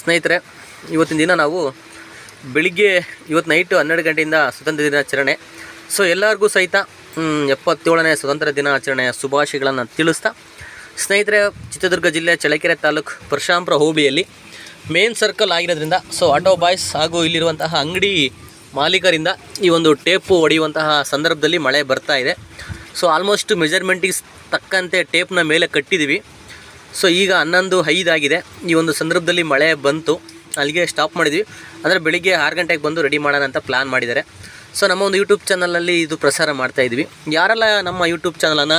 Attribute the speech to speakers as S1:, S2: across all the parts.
S1: ಸ್ನೇಹಿತರೆ, ಇವತ್ತಿನ ದಿನ ನಾವು ಬೆಳಿಗ್ಗೆ ಇವತ್ತು ನೈಟು ಹನ್ನೆರಡು ಗಂಟೆಯಿಂದ ಸ್ವತಂತ್ರ ದಿನಾಚರಣೆ. ಸೊ ಎಲ್ಲರಿಗೂ ಸಹಿತ ಎಪ್ಪತ್ತೇಳನೇ ಸ್ವತಂತ್ರ ದಿನಾಚರಣೆಯ ಶುಭಾಶಯಗಳನ್ನು ತಿಳಿಸ್ತಾ, ಸ್ನೇಹಿತರೆ, ಚಿತ್ರದುರ್ಗ ಜಿಲ್ಲೆ ಚಳ್ಳಕೆರೆ ತಾಲೂಕು ಪರಶಾಂಪುರ ಹೋಬಳಿಯಲ್ಲಿ ಮೇನ್ ಸರ್ಕಲ್ ಆಗಿರೋದ್ರಿಂದ ಸೊ ಆಟೋ ಬಾಯ್ಸ್ ಹಾಗೂ ಇಲ್ಲಿರುವಂತಹ ಅಂಗಡಿ ಮಾಲೀಕರಿಂದ ಈ ಒಂದು ಟೇಪು ಹೊಡೆಯುವಂತಹ ಸಂದರ್ಭದಲ್ಲಿ ಮಳೆ ಬರ್ತಾ ಇದೆ. ಸೊ ಆಲ್ಮೋಸ್ಟ್ ಮೆಜರ್ಮೆಂಟಿಗೆ ತಕ್ಕಂತೆ ಟೇಪ್ನ ಮೇಲೆ ಕಟ್ಟಿದ್ದೀವಿ. ಸೊ ಈಗ ಹನ್ನೊಂದು ಐದಾಗಿದೆ ಈ ಒಂದು ಸಂದರ್ಭದಲ್ಲಿ ಮಳೆ ಬಂತು. ಅಲ್ಲಿಗೆ ಸ್ಟಾಪ್ ಮಾಡಿದ್ವಿ. ಅಂದರೆ ಬೆಳಿಗ್ಗೆ ಆರು ಗಂಟೆಗೆ ಬಂದು ರೆಡಿ ಮಾಡೋಣ ಅಂತ ಪ್ಲ್ಯಾನ್ ಮಾಡಿದ್ದಾರೆ. ಸೊ ನಮ್ಮ ಒಂದು ಯೂಟ್ಯೂಬ್ ಚಾನಲಲ್ಲಿ ಇದು ಪ್ರಸಾರ ಮಾಡ್ತಾ ಇದ್ವಿ. ಯಾರೆಲ್ಲ ನಮ್ಮ ಯೂಟ್ಯೂಬ್ ಚಾನಲನ್ನು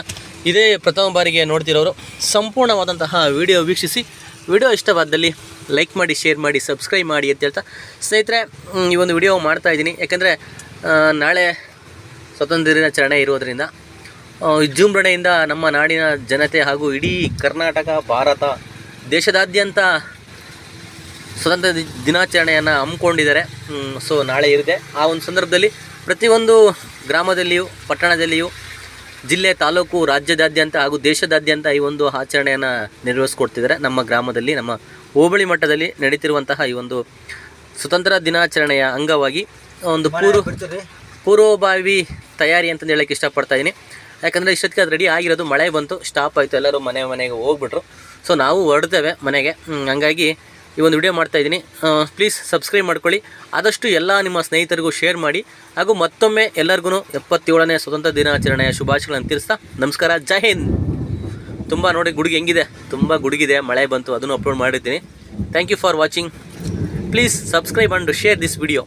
S1: ಇದೇ ಪ್ರಥಮ ಬಾರಿಗೆ ನೋಡ್ತಿರೋರು, ಸಂಪೂರ್ಣವಾದಂತಹ ವಿಡಿಯೋ ವೀಕ್ಷಿಸಿ. ವಿಡಿಯೋ ಇಷ್ಟವಾದಲ್ಲಿ ಲೈಕ್ ಮಾಡಿ ಶೇರ್ ಮಾಡಿ ಸಬ್ಸ್ಕ್ರೈಬ್ ಮಾಡಿ ಅಂತ ಹೇಳ್ತಾ. ಸ್ನೇಹಿತರೆ ಈ ಒಂದು ವಿಡಿಯೋ ಮಾಡ್ತಾ ಇದ್ದೀನಿ. ಯಾಕೆಂದರೆ ನಾಳೆ ಸ್ವತಂತ್ರ ದಿನಾಚರಣೆ ಇರೋದರಿಂದ ವಿಜೃಂಭಣೆಯಿಂದ ನಮ್ಮ ನಾಡಿನ ಜನತೆ ಹಾಗೂ ಇಡೀ ಕರ್ನಾಟಕ, ಭಾರತ ದೇಶದಾದ್ಯಂತ ಸ್ವತಂತ್ರ ದಿನಾಚರಣೆಯನ್ನು ಹಮ್ಮಿಕೊಂಡಿದ್ದಾರೆ. ಸೊ ನಾಳೆ ಇರುತ್ತೆ. ಆ ಒಂದು ಸಂದರ್ಭದಲ್ಲಿ ಪ್ರತಿಯೊಂದು ಗ್ರಾಮದಲ್ಲಿಯೂ, ಪಟ್ಟಣದಲ್ಲಿಯೂ, ಜಿಲ್ಲೆ, ತಾಲೂಕು, ರಾಜ್ಯದಾದ್ಯಂತ ಹಾಗೂ ದೇಶದಾದ್ಯಂತ ಈ ಒಂದು ಆಚರಣೆಯನ್ನು ನಿರ್ವಹಿಸ್ಕೊಡ್ತಿದ್ದಾರೆ ನಮ್ಮ ಗ್ರಾಮದಲ್ಲಿ, ನಮ್ಮ ಹೋಬಳಿ ಮಟ್ಟದಲ್ಲಿ ನಡೀತಿರುವಂತಹ ಈ ಒಂದು ಸ್ವತಂತ್ರ ದಿನಾಚರಣೆಯ ಅಂಗವಾಗಿ ಒಂದು ಪೂರ್ವ ಪೂರ್ವಭಾವಿ ತಯಾರಿ ಅಂತಂದು ಹೇಳಕ್ಕೆ ಇಷ್ಟಪಡ್ತಾ ಇದ್ದೀನಿ. ಯಾಕಂದರೆ ಇಷ್ಟೊತ್ತಿಗೆ ಅದು ರೆಡಿ ಆಗಿರೋದು, ಮಳೆ ಬಂತು ಸ್ಟಾಪ್ ಆಯಿತು, ಎಲ್ಲರೂ ಮನೆ ಮನೆಗೆ ಹೋಗ್ಬಿಟ್ರು. ಸೊ ನಾವು ಹೊರಡ್ತೇವೆ ಮನೆಗೆ. ಹಂಗಾಗಿ ಈ ಒಂದು ವಿಡಿಯೋ ಮಾಡ್ತಾ ಇದ್ದೀನಿ. ಪ್ಲೀಸ್ ಸಬ್ಸ್ಕ್ರೈಬ್ ಮಾಡ್ಕೊಳ್ಳಿ. ಆದಷ್ಟು ಎಲ್ಲ ನಿಮ್ಮ ಸ್ನೇಹಿತರಿಗೂ ಶೇರ್ ಮಾಡಿ. ಹಾಗೂ ಮತ್ತೊಮ್ಮೆ ಎಲ್ಲರಿಗೂ ಎಪ್ಪತ್ತೇಳನೇ ಸ್ವತಂತ್ರ ದಿನಾಚರಣೆಯ ಶುಭಾಶಯಗಳನ್ನು ತಿಳಿಸ್ತಾ ನಮಸ್ಕಾರ, ಜೈ ಹಿಂದ್! ತುಂಬ ನೋಡಿ ಗುಡುಗು ಹೆಂಗಿದೆ? ತುಂಬ ಗುಡುಗಿದೆ, ಮಳೆ ಬಂತು, ಅದನ್ನು ಅಪ್ಲೋಡ್ ಮಾಡಿದ್ದೀನಿ thank you for watching please subscribe and share this video